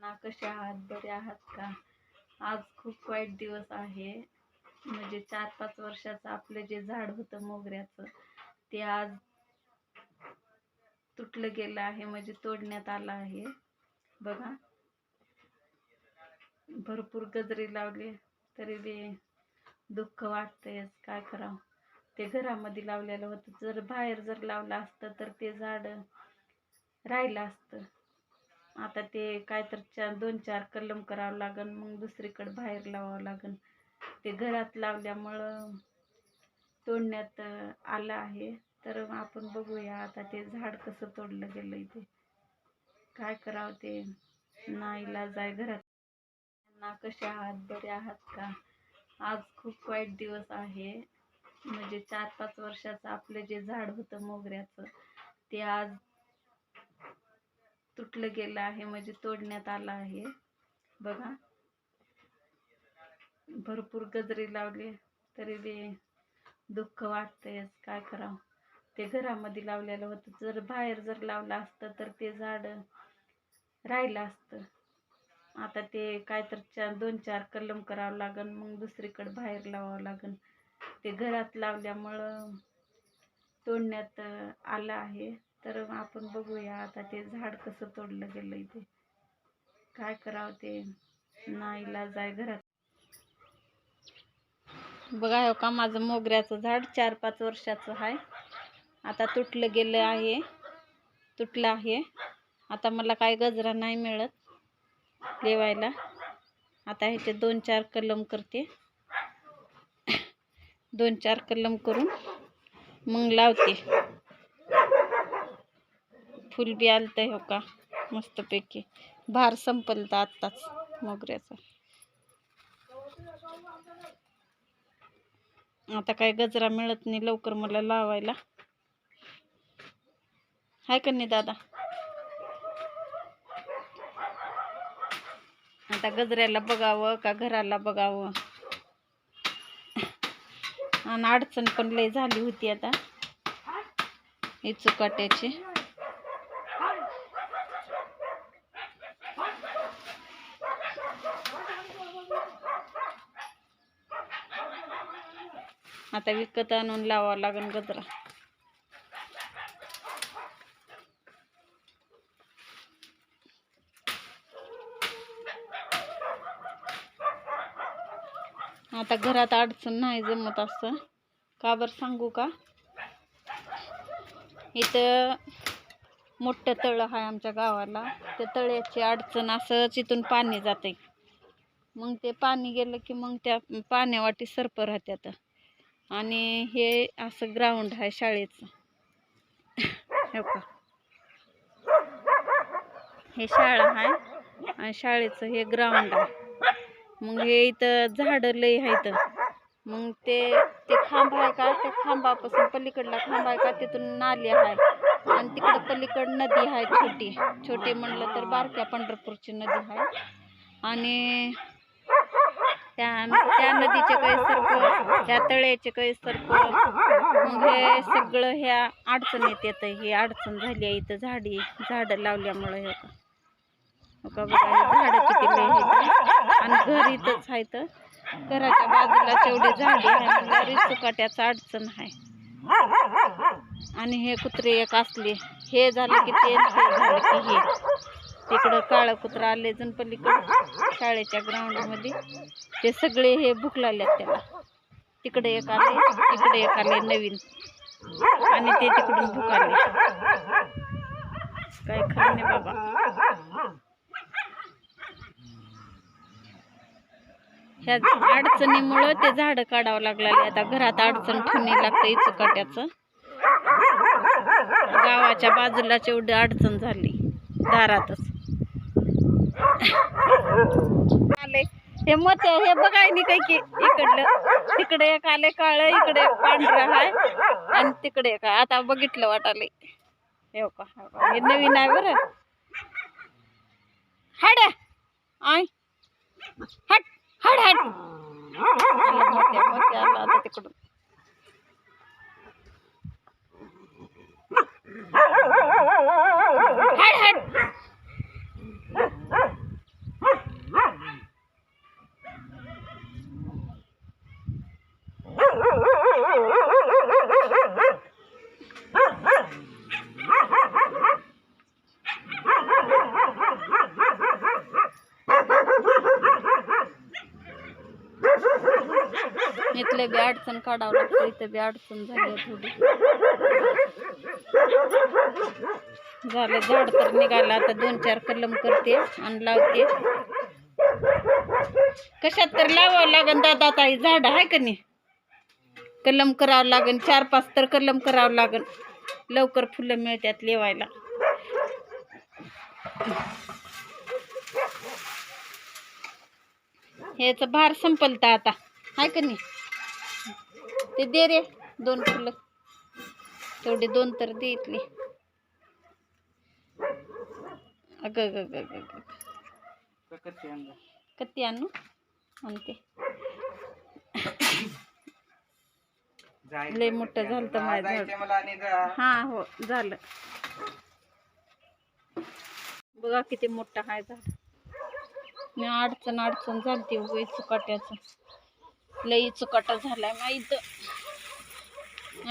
ना कसे आहात? बरे आहात का? आज खूप वाईट दिवस आहे. म्हणजे चार पाच वर्षाचं आपलं जे झाड होतं मोगऱ्याचं ते आज तुटलं गेलं आहे म्हणजे तोडण्यात आलं आहे. बघा. भरपूर गजरी लावले तरी बी दुःख वाटतंयच काय करावं? ते घरामध्ये लावलेलं होतं. जर बाहेर जर लावलं असतं तर ते झाड राहिलं असतं. आता ते काय तर चार दोन चार कलम करावं लागन मग दुसरीकडे बाहेर लावावं लागन. ते घरात लावल्यामुळं तोडण्यात आलं आहे. तर आपण बघूया आता ते झाड कसं तोडलं गेलं इथे काय करावं ते? नाईला जाय घरात. ना कसे आहात? बरे आहात का? आज खूप वाईट दिवस आहे. म्हणजे चार पाच वर्षाचं आपलं जे झाड होतं मोगऱ्याचं ते आज तुटलं गेलं आहे म्हणजे तोडण्यात आलं आहे. बघा. भरपूर गजरी लावली तरी बी दुःख वाटतंयच काय करावं. ते घरामध्ये लावलेलं होतं. जर बाहेर जर लावलं असतं तर ते झाड राहिलं असतं. आता ते काय तर चार दोन चार कलम करावं लागन मग दुसरीकडे बाहेर लावावं लागन. ते घरात लावल्यामुळं तोडण्यात आलं आहे. तर आपण बघूया आता ते झाड कसं तोडलं गेलं इथे. काय करावं ते? नाईलाज आहे घरात. बघा हो का माझं मोगऱ्याचं झाड चार पाच वर्षाचं आहे. आता तुटलं गेलं आहे. तुटलं आहे. आता मला काय गजरा नाही मिळत लेवायला. आता ह्याचे दोन चार कलम करते. दोन चार कलम करून मग लावते. फुल बी आलतं हो का? मस्तपैकी. भार संपल तर आत्ताच मोगऱ्याचा. आता काय गजरा मिळत नाही लवकर मला लावायला. हाय का नाही दादा. आता गजऱ्याला बघावं का घराला बघावं? आणि अडचण पण लय झाली होती आता. ही आता विकत आणून लावावं लागेल गजरा. आता घरात अडचण नाही जमत असं. का बरं सांगू का? इथं मोठं तळं आहे आमच्या गावाला. त्या तळ्याची अडचण असंच इथून पाणी जाते मग ते पाणी गेलं की मग त्या पाण्यावाटी सर्प राहत्यात. आणि हे असं ग्राउंड आहे शाळेचं. हे का हे शाळा आहे आणि शाळेचं हे ग्राउंड आहे. मग हे इथं झाडं लय इथं मग ते ते खांब आहे का? त्या खांबापासून पलीकडला खांब आहे का? तिथून नाली आहे. आणि तिकडं पलीकड नदी आहे छोटी. छोटी म्हणलं तर बारक्या पंढरपूरची नदी आहे. आणि त्या त्या नदीचे काही सर्प त्या तळ्याचे काही सर्प मग हे सगळं ह्या अडचणीत येतं ही अडचण झाली आहे इथं झाडी झाडं लावल्यामुळं हे. हो का बघा झाडं किती आणि घर इथंच आहे तर घराच्या बाजूला तेवढे झाडे आहे सुकाट्याचं अडचण आहे. आणि हे कुत्रे एक असले हे झालं की ते झालं की हे. तिकडं काळं कुत्र आले जण पलीकडं शाळेच्या ग्राउंडमध्ये ते सगळे हे भुकलाल्यात त्याला. तिकडे एक आले इकडे एक आले नवीन. आणि ते तिकडून भुकाले काय खाणे नाही बाबा. ह्या अडचणीमुळं ते झाडं काढावं लागले आता घरात अडचण ठेवणे लागतं चुकाट्याचं गावाच्या बाजूलाच एवढी अडचण झाली. दारातच. आले. हे मत हे बघाय काय की इकडलं. तिकडे एक आले काळ इकडे एक पांढरं आणि तिकडे एक आता बघितलं वाटाले हे का हे नवीन आहे बरं. हाड. आय. हट हट हट तिकडून इथले बी अडचण काढावं लागतं इथं बी अडचण झाली थोडी. झालं झाड तर निघालं आता दोन चार कलम करते आणि लावते. कशात तर लावावं लागेल दादा ताई झाड आहे का नाही? कलम करावं लागन चार पाच तर कलम करावं लागेल लवकर फुलं मिळतात लेवायला. ह्याचं भार संपलता आता हाय का नाही? ते दे रे दोन फुलं. तेवढे दोन तर दे इथले. अग ग ग कत्ती आणू? आणते. लय मोठं झालं तर माझं हा हो झालं. बघा किती मोठं आहे झाड मी अडचण अडचण झालती उगा चुकाट्याचं. लई चुकाटा झालाय माहीत.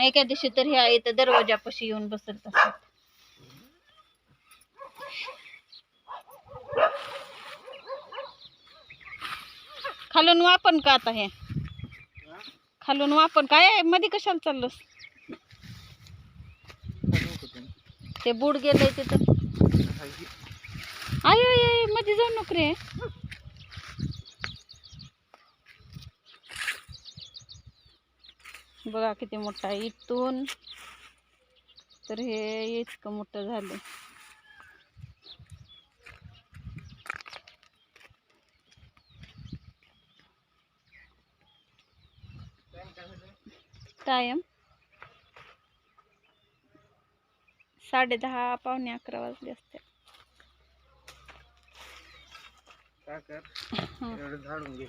एका दिवशी तर ह्या इथं दरवाजापाशी येऊन बसत असत खालून वापन का आता हे? खालून वापन काय आहे मध्ये कशाला चाललंस? ते बुड गेलंय तिथं. आयमध्ये जाऊ नको रे. बघा किती मोठा आहे. इथून तर हे इतकं मोठं झालं. टाइम साडे दहा पावणे अकरा वाजले असते झाडून घे.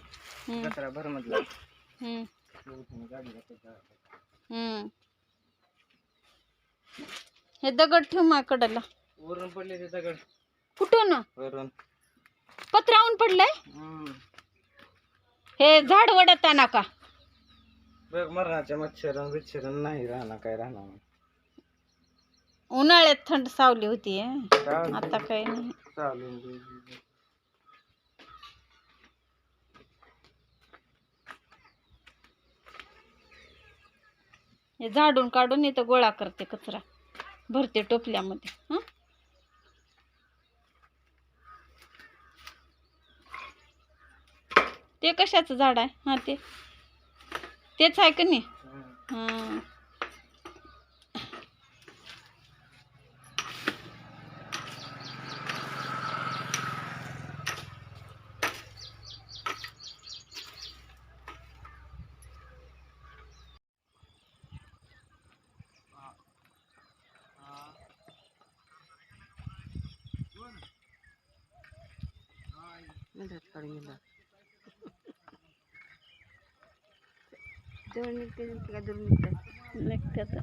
भर मधला हं, गाडीला हं. दगड ठेव माकडाला. वरून पडले ते दगड. कुठून? वरून. पत्रावून पडलंय? हम्म. हे झाड वडत का? बघ मरणाच्या मच्छरन बिच्छरन नाही राहणार काय राहणार नाही. उन्हाळ्यात थंड सावली होती आता काही नाही. चालून दे, दे, दे. हे झाडून काढून इथं गोळा करते कचरा. भरते टोपल्यामध्ये हं? ते कशाचं झाड आहे? हां ते. तेच आहे का नाही? हम्म. हां निघतात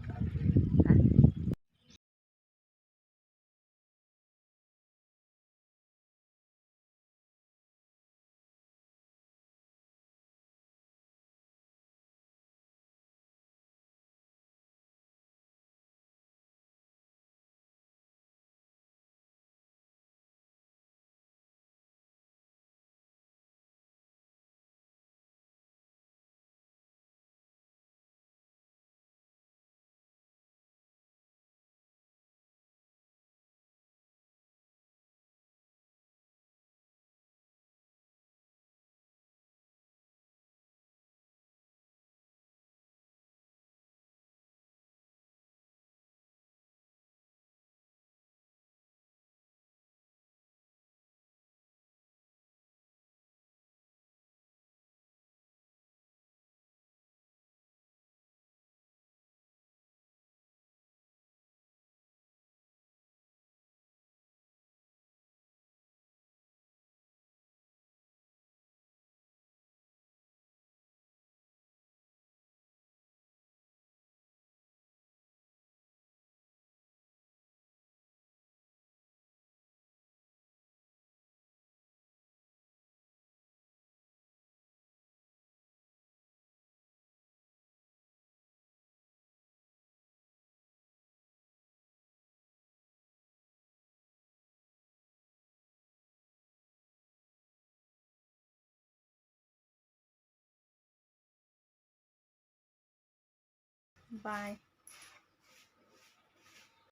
Bye.